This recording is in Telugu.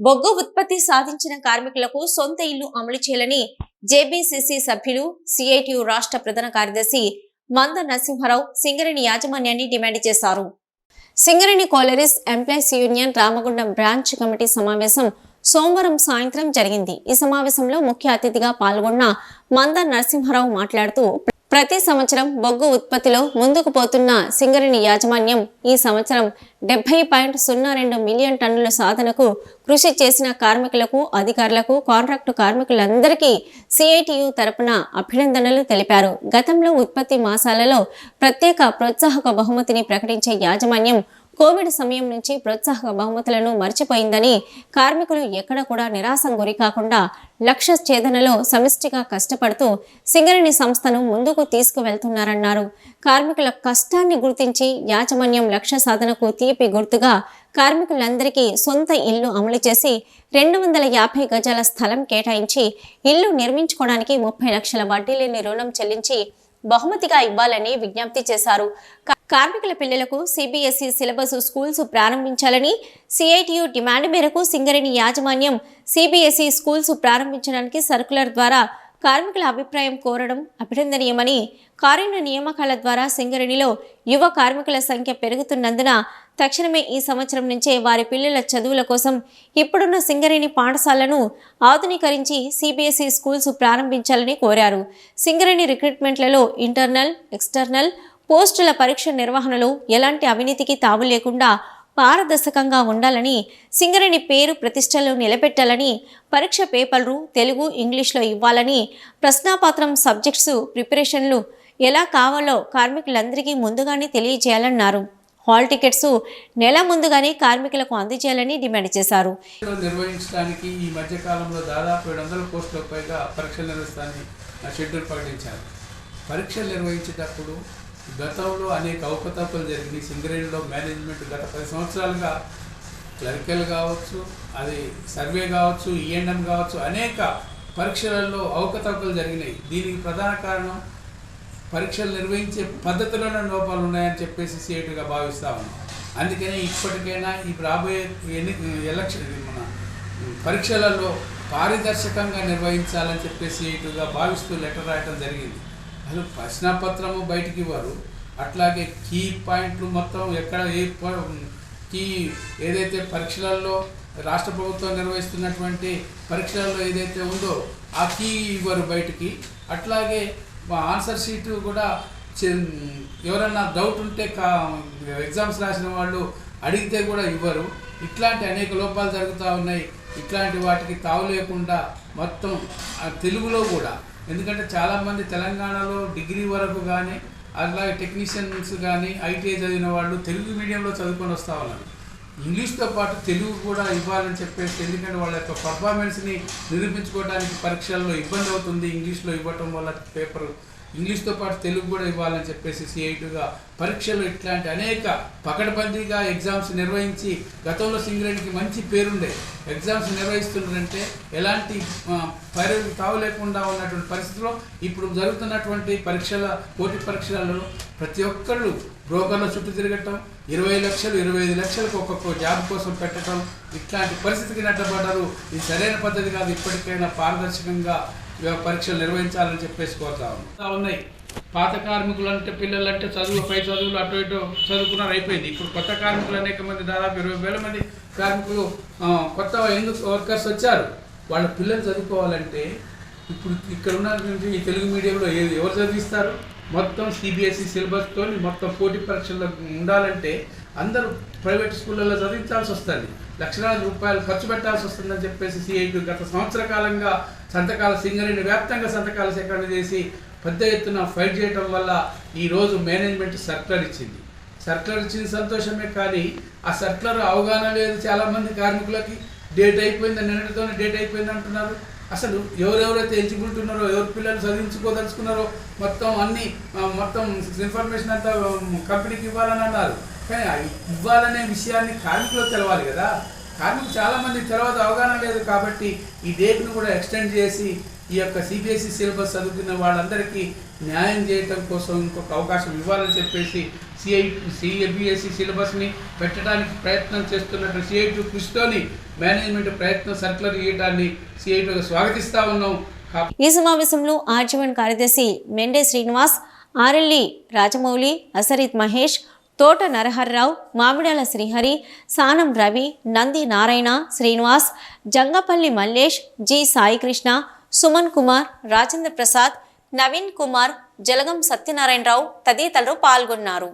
బొగ్గు ఉత్పత్తి సాధించిన కార్మికులకు సొంత ఇల్లు అమలు చేయాలని జేబీసీసీ సభ్యులు సిఐటియు రాష్ట్ర ప్రధాన కార్యదర్శి మంద నరసింహారావు సింగరేణి యాజమాన్యాన్ని డిమాండ్ చేశారు. Singareni collieries employees union Ramagundam branch committee సమావేశం సోమవారం సాయంత్రం జరిగింది. ఈ సమావేశంలో ముఖ్య అతిథిగా పాల్గొన్న మంద నరసింహారావు మాట్లాడుతూ ప్రతి సంవత్సరం బొగ్గు ఉత్పత్తిలో ముందుకు పోతున్న సింగరేణి యాజమాన్యం ఈ సంవత్సరం డెబ్బై పాయింట్ సున్నా రెండు మిలియన్ టన్నుల సాధనకు కృషి చేసిన కార్మికులకు అధికారులకు కాంట్రాక్టు కార్మికులందరికీ సిఐటియు తరపున అభినందనలు తెలిపారు. గతంలో ఉత్పత్తి మాసాలలో ప్రత్యేక ప్రోత్సాహక బహుమతిని ప్రకటించే యాజమాన్యం కోవిడ్ సమయం నుంచి ప్రోత్సాహక బహుమతులను మర్చిపోయిందని కార్మికులు ఎక్కడ కూడా నిరాశం గురి కాకుండా లక్ష్య ఛేదనలో సమిష్టిగా కష్టపడుతూ సింగరేణి సంస్థను ముందుకు తీసుకువెళ్తున్నారన్నారు. కార్మికుల కష్టాన్ని గుర్తించి యాజమాన్యం లక్ష్య సాధనకు తీపి గుర్తుగా కార్మికులందరికీ సొంత ఇల్లు అమలు చేసి రెండు వందల యాభై గజాల స్థలం కేటాయించి ఇల్లు నిర్మించుకోవడానికి ముప్పై లక్షల వడ్డీ లేని రుణం చెల్లించి బహుమతిగా ఇవ్వాలని విజ్ఞప్తి చేశారు. కార్మికుల పిల్లలకు సిబిఎస్ఈ సిలబస్ స్కూల్స్ ప్రారంభించాలని సిఐటియు డిమాండ్ మేరకు సింగరేణి యాజమాన్యం సిబిఎస్ఈ స్కూల్స్ ప్రారంభించడానికి సర్కులర్ ద్వారా కార్మికుల అభిప్రాయం కోరడం అభినందనీయమని కారుణ్య నియామకాల ద్వారా సింగరేణిలో యువ కార్మికుల సంఖ్య పెరుగుతున్నందున తక్షణమే ఈ సంవత్సరం నుంచే వారి పిల్లల చదువుల కోసం ఇప్పుడున్న సింగరేణి పాఠశాలను ఆధునీకరించి సిబిఎస్ఈ స్కూల్స్ ప్రారంభించాలని కోరారు. సింగరేణి రిక్రూట్మెంట్లలో ఇంటర్నల్ ఎక్స్టర్నల్ పోస్టుల పరీక్ష నిర్వహణలో ఎలాంటి అవినీతికి తావు లేకుండా పారదర్శకంగా ఉండాలని సింగరేణి పేరు ప్రతిష్టలు నిలబెట్టాలని పరీక్ష పేపర్లు తెలుగు ఇంగ్లీష్లో ఇవ్వాలని ప్రశ్నాపత్రం సబ్జెక్ట్స్ ప్రిపరేషన్లు ఎలా కావాలో కార్మికులందరికీ ముందుగానే తెలియజేయాలన్నారు. హాల్ టికెట్స్ నెల ముందుగానే కార్మికులకు అందజేయాలని డిమాండ్ చేశారు. నిర్వహించడానికి ఈ మధ్య కాలంలో దాదాపు ఏడు వందల కోట్లకు పైగా పరీక్షలు నిర్వహిస్తానని షెడ్యూల్ ప్రకటించారు. పరీక్షలు నిర్వహించేటప్పుడు గతంలో అనేక అవకతవకలు జరిగినాయి. సింగరేణిలో మేనేజ్మెంట్ గత పది సంవత్సరాలుగా క్లరికల్ కావచ్చు అది సర్వే కావచ్చు ఈఎన్ఎం కావచ్చు అనేక పరీక్షలలో అవకతవకలు జరిగినాయి. దీనికి ప్రధాన కారణం పరీక్షలు నిర్వహించే పద్ధతిలోనే లోపాలు ఉన్నాయని చెప్పేసి సిఐటిగా భావిస్తా ఉన్నాం. అందుకని ఇప్పటికైనా ఈ రాబోయే ఎన్ని ఎలక్షన్ మన పరీక్షలలో పారదర్శకంగా నిర్వహించాలని చెప్పేసి సిఐటిగా భావిస్తూ లెటర్ రాయటం జరిగింది. అసలు ప్రశ్నపత్రము బయటికి ఇవ్వరు. అట్లాగే కీ పాయింట్లు మొత్తం ఎక్కడ ఏ కీ ఏదైతే పరీక్షలలో రాష్ట్ర ప్రభుత్వం నిర్వహిస్తున్నటువంటి పరీక్షలలో ఏదైతే ఉందో ఆ కీ ఇవ్వరు బయటికి. అట్లాగే మా ఆన్సర్ షీటు కూడా చె- ఎవరన్నా డౌట్ ఉంటే కా ఎగ్జామ్స్ రాసిన వాళ్ళు అడిగితే కూడా ఇవ్వరు. ఇట్లాంటి అనేక లోపాలు జరుగుతూ ఉన్నాయి. ఇట్లాంటి వాటికి తావు లేకుండా మొత్తం తెలుగులో కూడా ఎందుకంటే చాలామంది తెలంగాణలో డిగ్రీ వరకు కానీ అలాగే టెక్నీషియన్స్ కానీ ఐటీఐ చదివిన వాళ్ళు తెలుగు మీడియంలో చదువుకొని వస్తా ఉన్నారు. ఇంగ్లీష్తో పాటు తెలుగు కూడా ఇవ్వాలని చెప్పేసి ఎందుకంటే వాళ్ళ యొక్క పర్ఫార్మెన్స్ని నిరూపించుకోవడానికి పరీక్షల్లో ఇబ్బంది అవుతుంది ఇంగ్లీష్లో ఇవ్వటం వల్ల పేపర్ ఇంగ్లీష్తో పాటు తెలుగు కూడా ఇవ్వాలని చెప్పేసి సిఐటిగా పరీక్షలు ఇట్లాంటి అనేక పకడ్బందీగా ఎగ్జామ్స్ నిర్వహించి గతంలో సింగరేణికి మంచి పేరుండే ఎగ్జామ్స్ నిర్వహిస్తున్నారంటే ఎలాంటి ఆ, పరి తావు లేకుండా ఉన్నటువంటి పరిస్థితిలో ఇప్పుడు జరుగుతున్నటువంటి పరీక్షల పోటీ పరీక్షలలో ప్రతి ఒక్కళ్ళు బ్రోకర్ల చుట్టూ తిరగటం ఇరవై లక్షలు ఇరవై ఐదు లక్షలకు ఒక్కొక్క జాబ్ కోసం పెట్టడం ఇట్లాంటి పరిస్థితికి నట్టబడ్డారు ఇది సరైన పద్ధతి కాదు. ఇప్పటికైనా పారదర్శకంగా పరీక్షలు నిర్వహించాలని చెప్పేసి కోరుతా ఉన్నాం. ఉన్నాయి. పాత కార్మికులు అంటే పిల్లలు అంటే చదువు పై చదువులు అటు ఇటు చదువుకున్నారు అయిపోయింది. ఇప్పుడు కొత్త కార్మికులు అనేక మంది దాదాపు ఇరవై వేల మంది కార్మికులు కొత్త యంగ్ వర్కర్స్ వచ్చారు? వాళ్ళ పిల్లలు చదువుకోవాలంటే ఇప్పుడు ఇక్కడ ఉన్నటువంటి ఈ తెలుగు మీడియంలో ఏది ఎవరు చదివిస్తారు? మొత్తం సిబిఎస్ఈ సిలబస్తో మొత్తం పోటీ పరీక్షల్లో ఉండాలంటే అందరూ ప్రైవేట్ స్కూళ్ళల్లో చదివించాల్సి వస్తుంది. లక్షలాది రూపాయలు ఖర్చు పెట్టాల్సి వస్తుందని చెప్పేసి సిఐటి గత సంవత్సర కాలంగా సంతకాల సింగరేణి వ్యాప్తంగా సంతకాల సేకరణ చేసి పెద్ద ఎత్తున ఫైట్ చేయడం వల్ల ఈరోజు మేనేజ్మెంట్ సర్కులర్ ఇచ్చింది. సర్కులర్ ఇచ్చింది సంతోషమే కానీ ఆ సర్కులర్ అవగాహన లేదు చాలామంది కార్మికులకి. డేట్ అయిపోయింది నిన్నటితోనే డేట్ అయిపోయింది అంటున్నారు. అసలు ఎవరెవరైతే ఎలిజిబిలిటీ ఉన్నారో ఎవరు పిల్లలు చదివించుకోదలుచుకున్నారో మొత్తం అన్ని మొత్తం ఇన్ఫర్మేషన్ అంతా కంపెనీకి ఇవ్వాలని అన్నారు. కానీ ఇవ్వాలనే విషయాన్ని కార్మికులకు తెలవాలి కదా. కార్మికులు చాలామంది తర్వాత అవగాహన లేదు కాబట్టి ఈ డేట్ను కూడా ఎక్స్టెండ్ చేసి ఈ యొక్క సిబిఎస్ఈ సిలబస్ చదువుకున్న వాళ్ళందరికీ న్యాయం చేయటం కోసం ఇంకొక అవకాశం ఇవ్వాలని చెప్పేసి సిఐ సిబిఎస్ఈ సిలబస్ని పెట్టడానికి ప్రయత్నం చేస్తున్నట్టు సిఐటి కృషితోని మేనేజ్మెంట్ ప్రయత్నం సర్కులర్ ఇవ్వడాన్ని సిఐటి స్వాగతిస్తా ఉన్నాం. ఈ సమావేశంలో ఆర్జీవన్ కార్యదర్శి మెండే శ్రీనివాస్ ఆర్ఎల్ఈ రాజమౌళి అసరిత్ మహేష్ తోట నరహర్రావు మామిడాల శ్రీహరి సానం రవి నంది నారాయణ శ్రీనివాస్ జంగపల్లి మల్లేష్ జి సాయికృష్ణ సుమన్ కుమార్ రాజేంద్ర ప్రసాద్ నవీన్ కుమార్ జలగం సత్యనారాయణరావు తదితరులు పాల్గొన్నారు.